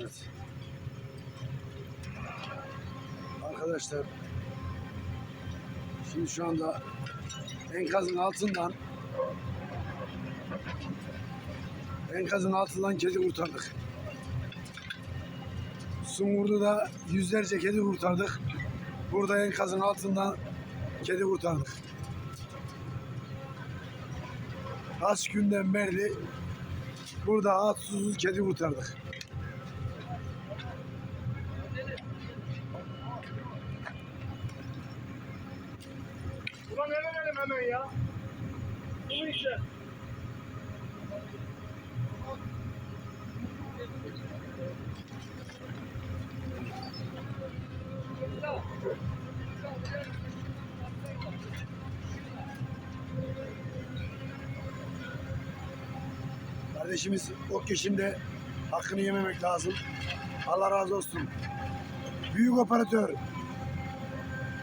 Evet. Arkadaşlar şimdi şu anda enkazın altından enkazın altından kedi kurtardık. Sungurdu'da yüzlerce kedi kurtardık. Burada enkazın altından kedi kurtardık. Kaç günden beri burada at susuz kedi kurtardık. Ulan ne verelim hemen ya? Bu işe. Kardeşimiz o kişinde hakkını yememek lazım. Allah razı olsun. Büyük operatör